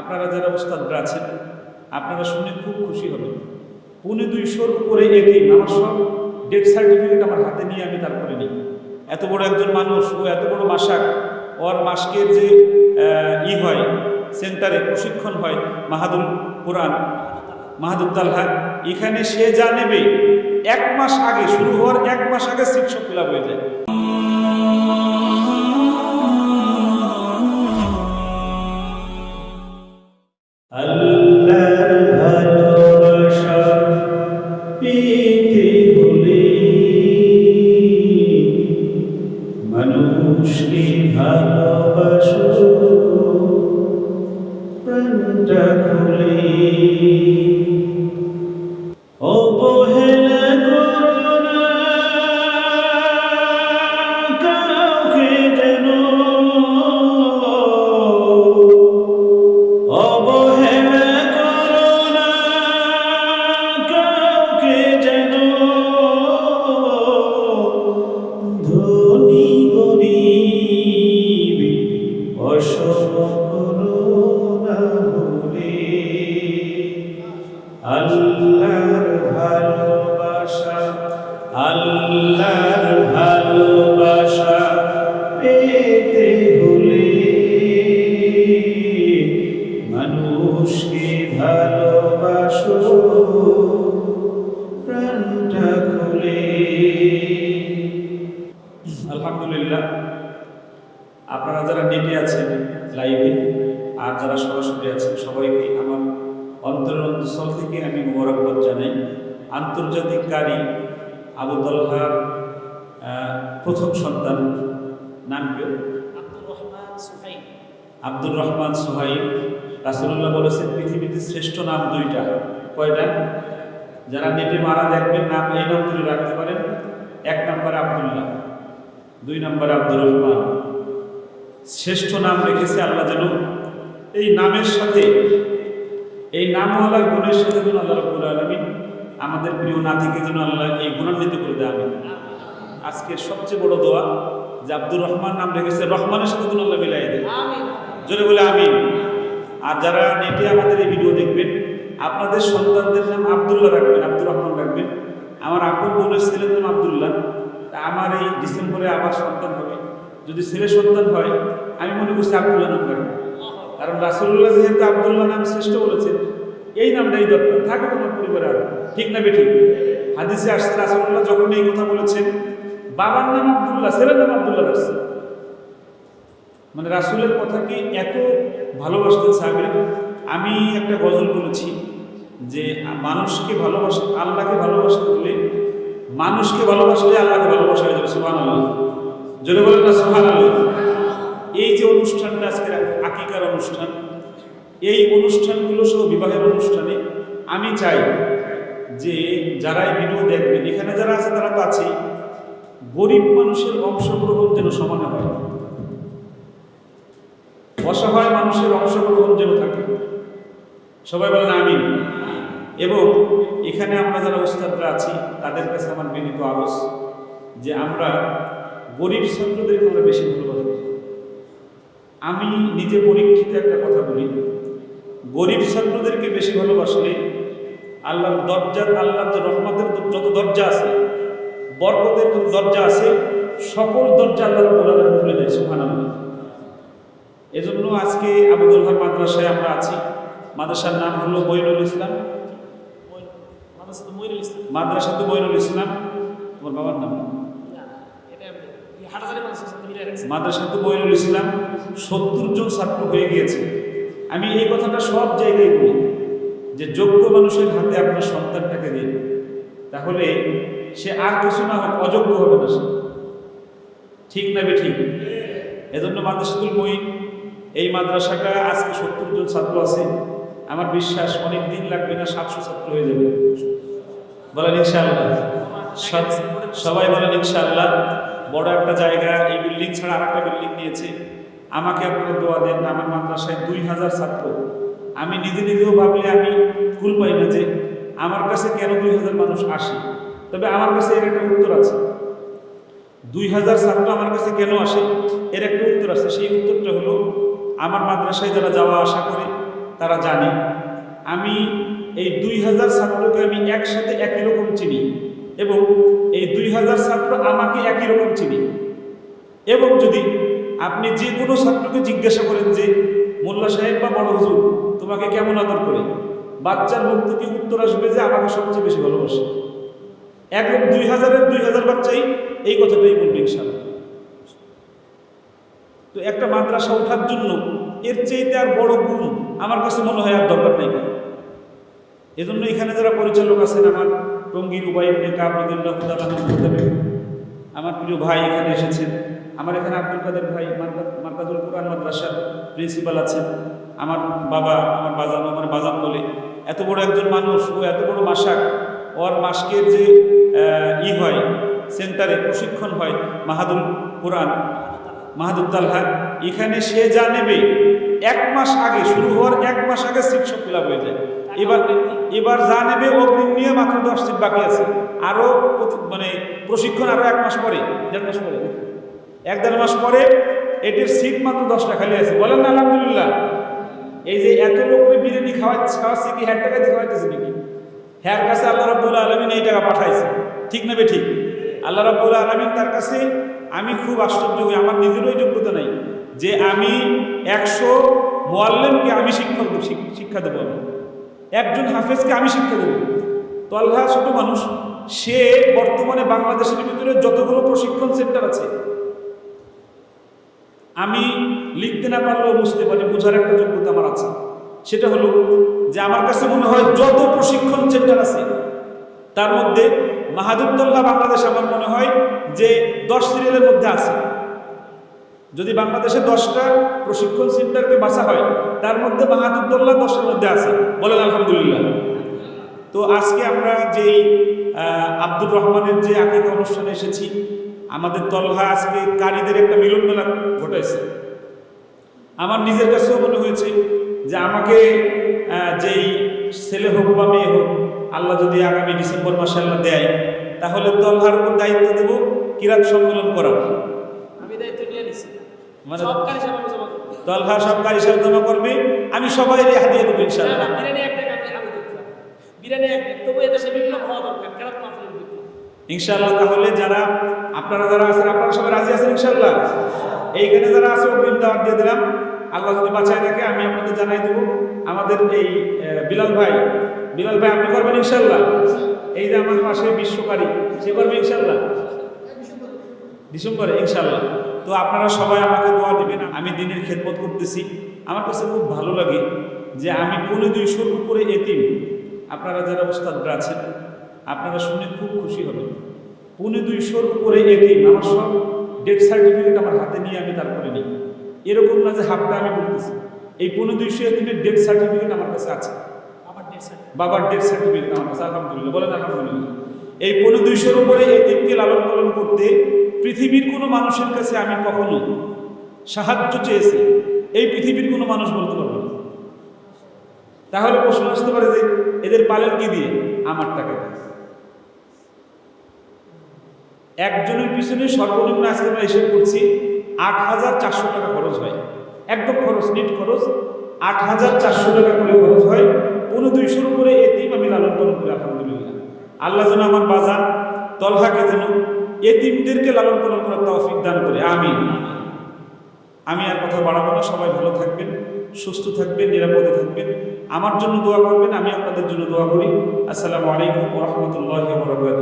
আপনারা যারা উস্তাদরা আছেন, আপনারা শুনে খুব খুশি হবেন। পুনে দুইশোর উপরে এটিম আমার সব ডেথ সার্টিফিকেট আমার হাতে নিয়ে আমি তারপরে নিই। এত বড় একজন মানুষ ও এত বড় মাসাক ওর মাসকের যে ই হয়, সেন্টারে প্রশিক্ষণ হয় মাহাদুল কোরআন, মাহাদুল তালহা, এখানে সে যা নেবে, এক মাস আগে, শুরু হওয়ার এক মাস আগে শিক্ষক ফিল হয়ে যায়। পেতে হলে মানুষকে ভালোবাসো, প্রাণটা খুলে। আলহামদুলিল্লাহ, আপনারা যারা নেটে আছেন লাইভে আর যারা সরাসরি আছেন, সবাইকে আমার অন্তরের অন্তঃস্থল থেকে আমি মোবারকবাদ জানাই। আন্তর্জাতিক কারি আবু তলহার প্রথম সন্তান নাম কি? আব্দুর রহমান সুহাইব। আব্দুর রহমান সোহাইব। রাসুল্লাহ বলেছেন পৃথিবীতে শ্রেষ্ঠ নাম দুইটা। কয়টা? যারা নেটে মারা দেখবেন নাম এই নাম ধরে রাখতে পারেন এক নম্বর আব্দুল্লাহ দুই নম্বর আব্দুর রহমান। শ্রেষ্ঠ নাম রেখেছে আল্লাহ যেন এই নামের সাথে এই নামওয়ালার গুণের সাথে যেন আল্লাহ রব্বুল আলমিন আমাদের প্রিয় নাতিকে যেন আল্লাহ এই গুণান্বিত করে দেয় আজকের সবচেয়ে বড় দোয়া যে আব্দুর রহমান নাম রেখেছে রহমানের সাথে যেন আল্লাহ মিলাই দেয়। জোরে বলে আমি আর যারা নেটে আমাদের এই ভিডিও দেখবেন আপনাদের সন্তানদের নাম আবদুল্লাহ রাখবেন আব্দুর রহমান রাখবেন। আমার আপন বোনের ছেলের নাম আবদুল্লাহ। তা আমার এই ডিসেম্বরে আমার সন্তান হবে। যদি ছেলে সন্তান হয় আমি মনে করছি আব্দুল্লাহ নাম রাখব। কারণ রাসুল্লাহ যেহেতু আব্দুল্লাহ নাম শ্রেষ্ঠ বলেছেন এই নামটাই দরকার। থাকে তোমার পরিবারে আর। ঠিক না বেঠিক হাদিসে আসছে রাসুল্লাহ যখন এই কথা বলেছেন বাবার নাম আব্দুল্লাহ, ছেলের নাম আব্দুল্লাহ রাখছে মানে রাসুলের কথা কি এত ভালোবাসতেন সাহাবিরা? আমি একটা গজল বলেছি যে, মানুষকে ভালোবাস, আল্লাহকে ভালোবাসতে হলে মানুষকে ভালোবাসলে আল্লাহকে ভালোবাসা হয়ে যাবে সুহান আল্লাহ জোরে বলেন না সুহান আল্লাহ এই যে অনুষ্ঠানটা আজকের আকিকার অনুষ্ঠান, এই অনুষ্ঠানগুলো সহ বিবাহের অনুষ্ঠানে আমি চাই যে, যারা এই ভিডিও দেখবেন, এখানে যারা আছে তারা তো আছেই গরিব মানুষের অংশগ্রহণ যেন সমানে হয়। অসহায় মানুষের অংশগ্রহণ যেন থাকে। সবাই বলেন আমি এবং এখানে আমরা যারা উস্তাদরা আছি, তাদের কাছে আমার বিনীত আরস যে আমরা গরিব ছাত্রদেরকে আমরা বেশি ভালোবাসি। আমি নিজে পরীক্ষিত একটা কথা বলি। গরিব ছাত্রদেরকে বেশি ভালোবাসলে আল্লাহর দরজা, আল্লাহর যে রহমতের যত দরজা আছে বরকতের যত দরজা আছে? সকল দরজা আল্লাহ রব্বুল খুলে দেয়, সুবহানাল্লাহ। এজন্য আজকে আবুদুল্লাহ মাদ্রাসায় আমরা আছি। মাদ্রাসার নাম হলো বৈনুল ইসলাম। মাদ্রাসা তো মইনুল ইসলাম। তোমার বাবার নাম? মাদ্রাসা তো বৈনুল ইসলাম। সত্তর জন ছাত্র হয়ে গিয়েছে। আমি এই কথাটা সব জায়গায় বলি যে যোগ্য মানুষের হাতে আপনার সন্তানটাকে দিন। তাহলে সে আর কিছু না হোক, অযোগ্য হবে না সে। ঠিক না বে ঠিক? এজন্য মাদ্রাসাতুল মঈন, এই মাদ্রাসাটা আজকে সত্তর জন ছাত্র আছে, আমার বিশ্বাস অনেক দিন লাগবে না সাতশো ছাত্র হয়ে যাবে। বলেন ইনশাআল্লাহ। সব- সবাই বলেন ইনশাআল্লাহ, বড় একটা জায়গা, এই বিল্ডিং ছাড়া আর একটা বিল্ডিং নিয়েছে। আমাকে আপনারা দোয়া দেন, আমার মাদ্রাসায় দুই হাজার ছাত্র। আমি নিজে নিজেও ভাবলে আমি কুল পাই না যে, আমার কাছে কেন দুই হাজার মানুষ আসে? তবে আমার কাছে এর একটা উত্তর আছে। দুই হাজার ছাত্র আমার কাছে কেন আসে? এর একটা উত্তর আছে। সেই উত্তরটা হলো, আমার মাদ্রাসায় যারা যাওয়া আসা করে, তারা জানে। আমি এই দুই হাজার ছাত্রকে আমি একসাথে একই রকম চিনি এবং এই দুই হাজার ছাত্র আমাকে একই রকম চিনি। এবং যদি আপনি যে কোনো ছাত্রকে জিজ্ঞাসা করেন যে, মোল্লা সাহেব বা বড় হুজুর, তোমাকে কেমন আদর করে? বাচ্চার মুখ থেকে উত্তর আসবে যে, আমাকে সবচেয়ে বেশি ভালোবাসে। এখন দুই হাজারের দুই হাজার বাচ্চাই এই কথাটাই বলবে ইনশাল্লাহ তো একটা মাদ্রাসা ওঠার জন্য এর চেয়েতে আর বড় গুণ আমার কাছে মনে হয় আর দরকার নেই। এজন্য এখানে যারা পরিচালক আছেন আমার টঙ্গির উবাইব নেকা আমার প্রিয় ভাই এখানে এসেছেন। আমার এখানে আব্দুল কাদের ভাই, মার্কা- মার্কাজুল কোরআন মাদ্রাসার প্রিন্সিপাল আছেন। আমার বাবা, আমার বাজান আমার বাজান বলে, এত বড় একজন মানুষ ও এত বড় মাসাক ওর মাসকের যে ই হয়, সেন্টারে প্রশিক্ষণ হয় মাহাদুল কোরআন মাহাদুর তালহা। এখানে সে যা নেবে, এক মাস আগে, শুরু হওয়ার এক মাস আগে সিট সব ফিল হয়ে যায়। এবার এবার যা নেবে, অগ্রিম নিয়ে মাত্র দশ সিট বাকি আছে। আরও মানে প্রশিক্ষণ আরও এক মাস পরে, দেড় মাস পরে। এক দেড় মাস পরে, এটির সিট মাত্র দশটা খালি আছে। বলেন না, আলহামদুলিল্লাহ। এই যে এত লোকের বিরিয়ানি খাওয়া খাওয়াচ্ছে কি হ্যার টাকা দিয়ে খাওয়াইতেছে নাকি? হ্যার কাছে আল্লাহ রাব্বুল আলমিন এই টাকা পাঠাইছে। ঠিক নেবে ঠিক? আল্লাহ রাব্বুল আলমিন তার কাছে, আমি খুব আশ্চর্য হই, আমার নিজেরও যোগ্যতা নাই যে আমি একশো মোয়াল্লেমকে আমি শিক্ষা দেব, শিক- শিক্ষা দেবো আমি। একজন হাফেজকে আমি শিক্ষা দেবো। তল্হা ছোট মানুষ, সে বর্তমানে বাংলাদেশের ভিতরে যতগুলো প্রশিক্ষণ সেন্টার আছে, আমি লিখতে না পারলেও বুঝতে পারি, বোঝার একটা যোগ্যতা আমার আছে। সেটা হলো যে আমার কাছে মনে হয় যত প্রশিক্ষণ সেন্টার আছে, তার মধ্যে মাহাদুদ্দোল্লাহ বাংলাদেশ আমার মনে হয় যে দশ সিরিয়ালের মধ্যে আছে। যদি বাংলাদেশে দশটা প্রশিক্ষণ সেন্টারকে বাঁচা হয়, তার মধ্যে বাহাদুদ্দোল্লাহ দশের মধ্যে আছে। বলেন আলহামদুলিল্লাহ। তো আজকে আমরা যেই আব্দুর রহমানের যে আকিকা অনুষ্ঠানে এসেছি, আমাদের তলহা আজকে কারীদের একটা মিলন মেলা ঘটেছে আমার নিজের কাছেও মনে হয়েছে যে আমাকে যেই ছেলে হোক বা মেয়ে হোক আল্লাহ যদি আগামী ডিসেম্বর মাসে আল্লাহ দেয় তাহলে তলহার উপর দায়িত্ব দেব কিরাত সম্মেলন করার আমি দায়িত্ব নিয়ে নিছি। মানে- সব আমি জমা তলহা সব গাড়ি জমা করবে আমি সবাই হাতিয়ে দেবো তাহলে যারা আপনারা যারা আছেন আপনারা সবাই রাজি আছেন ইনশাল্লাহ এইখানে যারা আছে অগ্রিম দাওয়াত দিয়ে দিলাম। আল্লাহ যদি বাঁচায় রাখে, আমি আপনাদের জানাই দেব। আমাদের এই বিলাল ভাই বিলাল ভাই, আপনি করবেন ইনশাল্লাহ এই যে আমার পাশে বিশ্বকারী, সে করবে ইনশাল্লাহ ডিসেম্বরে ইনশাল্লাহ তো আপনারা সবাই আমাকে দোয়া দিবেন, আমি দিনের খেদমত করতেছি। আমার কাছে খুব ভালো লাগে যে আমি পনেরো দুইশোর উপরে এতিম। আপনারা যারা উস্তাদরা আছেন, আপনারা শুনে খুব খুশি হবেন। পনেরো দুইশোর উপরে এতিম। আমার সব ডেথ সার্টিফিকেট আমার হাতে নিয়ে আমি তারপরে নিই। এরকম না যে হাফটা আমি বলতেছি এই পনেরো দুইশো এতিমের ডেথ সার্টিফিকেট আমার কাছে আছে। বাবার ডেথ সার্টিফিকেট আমার কাছে আলহামদুলিল্লাহ বলেন আলহামদুলিল্লাহ। এই পনেরো দুইশোর উপরে এতিমকে লালন পালন করতে পৃথিবীর কোনো মানুষের কাছে আমি কখনো সাহায্য চেয়েছি। এই পৃথিবীর কোনো মানুষ বলতে পারবে না। তাহলে প্রশ্ন আসতে পারে যে এদের পালেন কি দিয়ে? আমার টাকা দিয়ে একজনের পিছনে সর্বনিম্ন আজকে আমরা হিসেব করছি আট হাজার চারশো টাকা খরচ হয়। একদম খরচ নিট খরচ। আট হাজার চারশো টাকা করে খরচ হয়। কোনো দুইশোর উপরে এতিম আমি লালন পালন করি, আলহামদুলিল্লাহ। আল্লাহ যেন আমার বাজার, তলহাকে যেন এতিমদেরকে লালন পালন করার তৌফিক দান করে। আমি আমি আর কথা বাড়াবো না, সবাই ভালো থাকবেন, সুস্থ থাকবেন, নিরাপদে থাকবেন। আমার জন্য দোয়া করবেন, আমি আপনাদের জন্য দোয়া করি। আসসালামু আলাইকুম রহমতুল্লাহ বরকাত